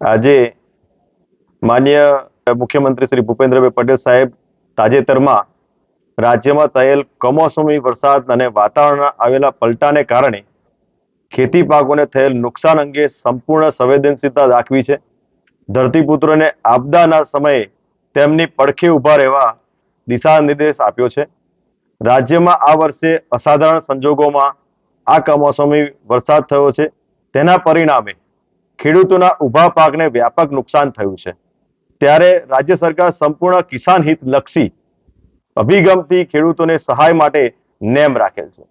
આજે માન્ય મુખ્યમંત્રી શ્રી ભૂપેન્દ્રભાઈ પટેલ સાહેબ તાજેતરમાં રાજ્યમાં થયેલ કમોસમી વરસાદ અને વાતાવરણના આવેલા પલટાને કારણે ખેતી પાકોને થયેલ નુકસાન અંગે સંપૂર્ણ સંવેદનશીલતા દાખવી છે. ધરતીપુત્રોને આપદાના સમયે તેમની પડખે ઊભા રહેવા દિશા નિર્દેશ આપ્યો છે. રાજ્યમાં આ વર્ષે અસાધારણ સંજોગોમાં આ કમોસમી વરસાદ થયો છે. તેના પરિણામે ખેડૂતોના ઊભા પાકને વ્યાપક નુકસાન થયું છે. ત્યારે રાજ્ય સરકાર સંપૂર્ણ કિસાન હિત લક્ષી અભિગમથી ખેડૂતોને સહાય માટે નેમ રાખેલ છે.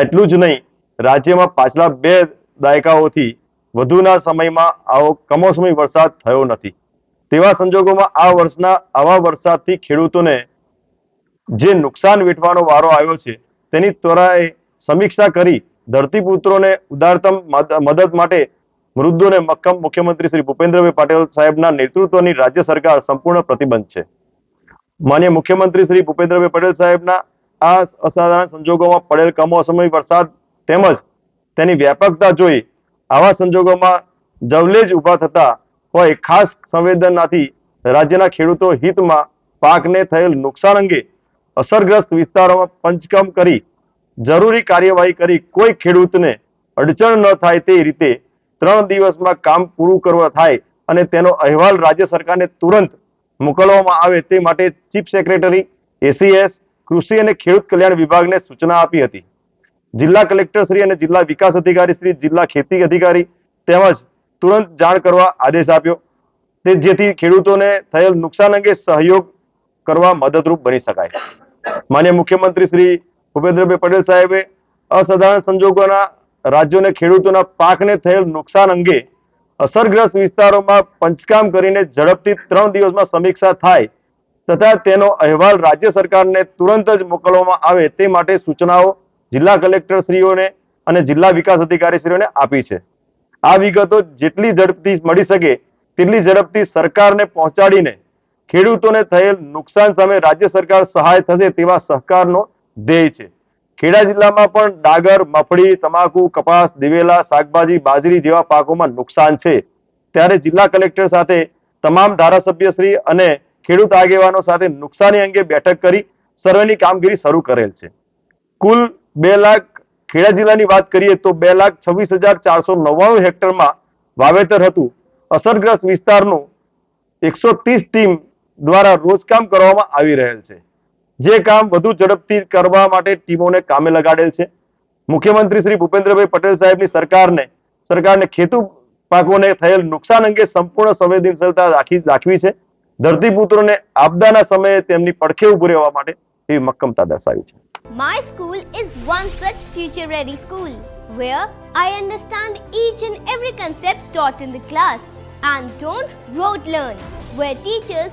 એટલું જ નહીં, રાજ્યમાં પાછલા બે દાયકાઓથી વધુના સમયમાં આવો કમોસમી વરસાદ થયો નથી. તેવા સંજોગોમાં આ વર્ષના આવા વરસાદથી ખેડૂતોને જે નુકસાન વેઠવાનો વારો આવ્યો છે, તેની ત્વરાએ સમીક્ષા કરી ધરતીપુત્રોને ઉદારતમ મદ- મદદ માટે મૃદુ અને મક્કમ મુખ્યમંત્રી શ્રી ભૂપેન્દ્રભાઈ પટેલ સાહેબના નેતૃત્વની રાજ્ય સરકાર સંપૂર્ણ પ્રતિબંધ છે. માન્ય મુખ્યમંત્રી શ્રી ભૂપેન્દ્રભાઈ પટેલ સાહેબના આ અસાધારણ સંજોગોમાં પડેલ કમોસમી વરસાદ તેમજ તેની વ્યાપકતા જોઈ આવા સંજોગોમાં જવલેજ ઊભા થતા હોય ખાસ સંવેદનાથી રાજ્યના ખેડૂતો હિતમાં પાકને થયેલ નુકસાન અંગે અસરગ્રસ્ત વિસ્તારોમાં પંચકમ કરી જરૂરી કાર્યવાહી કરી કોઈ ખેડૂતને અડચણ ન થાય તે રીતે ત્રણ દિવસમાં કામ પૂરું કરવા થાય અને તેનો અહેવાલ રાજ્ય સરકારને તુરંત મોકલવામાં આવે તે માટે ચીફ સેક્રેટરી, એસીએસ, કૃષિ અને ખેડૂત કલ્યાણ વિભાગને સૂચના આપી હતી. જિલ્લા કલેક્ટર શ્રી અને જિલ્લા વિકાસ અધિકારી શ્રી, જિલ્લા ખેતી અધિકારી તેમજ તુરંત જાણ કરવા આદેશ આપ્યો. તે જેથી ખેડૂતોને થયેલ નુકસાન અંગે સહયોગ કરવા મદદરૂપ બની શકાય. માન્ય મુખ્યમંત્રી શ્રી ભૂપેન્દ્રભાઈ પટેલ સાહેબે અસાધારણ સંજોગોના રાજ્યોને ખેડૂતોના પાકને થયેલ નુકસાન અંગે અસરગ્રસ્ત વિસ્તારોમાં પંચકામ કરીને ઝડપથી ત્રણ દિવસમાં સમીક્ષા થાય તથા તેનો અહેવાલ રાજ્ય સરકારને તુરંત જ મોકલવામાં આવે તે માટે સૂચનાઓ જિલ્લા કલેક્ટરશ્રીઓને અને જિલ્લા વિકાસ અધિકારીશ્રીઓને આપી છે. આ વિગતો જેટલી ઝડપથી મળી શકે તેટલી ઝડપથી સરકારને પહોંચાડીને ખેડૂતોને થયેલ નુકસાન સામે રાજ્ય સરકાર સહાય થશે તેવા સહકારનો ધ્યેય છે. ખેડા જિલ્લામાં પણ ડાગર, મફળી, તમાકુ, કપાસ, દિવેલા, શાકભાજી, બાજરી જેવા પાકોમાં નુકસાન છે. ત્યારે જિલ્લા કલેક્ટર સાથે તમામ ધારાસભ્યશ્રી અને ખેડૂત આગેવાનો સાથે નુકસાની અંગે બેઠક કરી સર્વેની કામગીરી શરૂ કરેલ છે. કુલ બે લાખ, ખેડા જિલ્લાની વાત કરીએ તો બે લાખ છવ્વીસ હજાર ચારસો નવ્વાણું હેક્ટરમાં વાવેતર હતું. અસરગ્રસ્ત વિસ્તારનું એકસો ટીમ દ્વારા રોજકામ કરવામાં આવી રહેલ છે. જે કામ વધુ ઝડપથી કરવા માટે ટીમોને કામે લગાડેલ છે. મુખ્યમંત્રી શ્રી ભૂપેન્દ્રભાઈ પટેલ સાહેબની સરકારને સરકારને ખેતુ પાકોને થયેલ નુકસાન અંગે સંપૂર્ણ સંવેદનશીલતા રાખી રાખવી છે. ધરતીપુત્રોને આપદાના સમયે તેમની પડખે ઊભું રહેવા માટે એવી મક્કમતા દર્શાવી છે. My school is one such future ready school where I understand each and every concept taught in the class. And don't rote learn, where teachers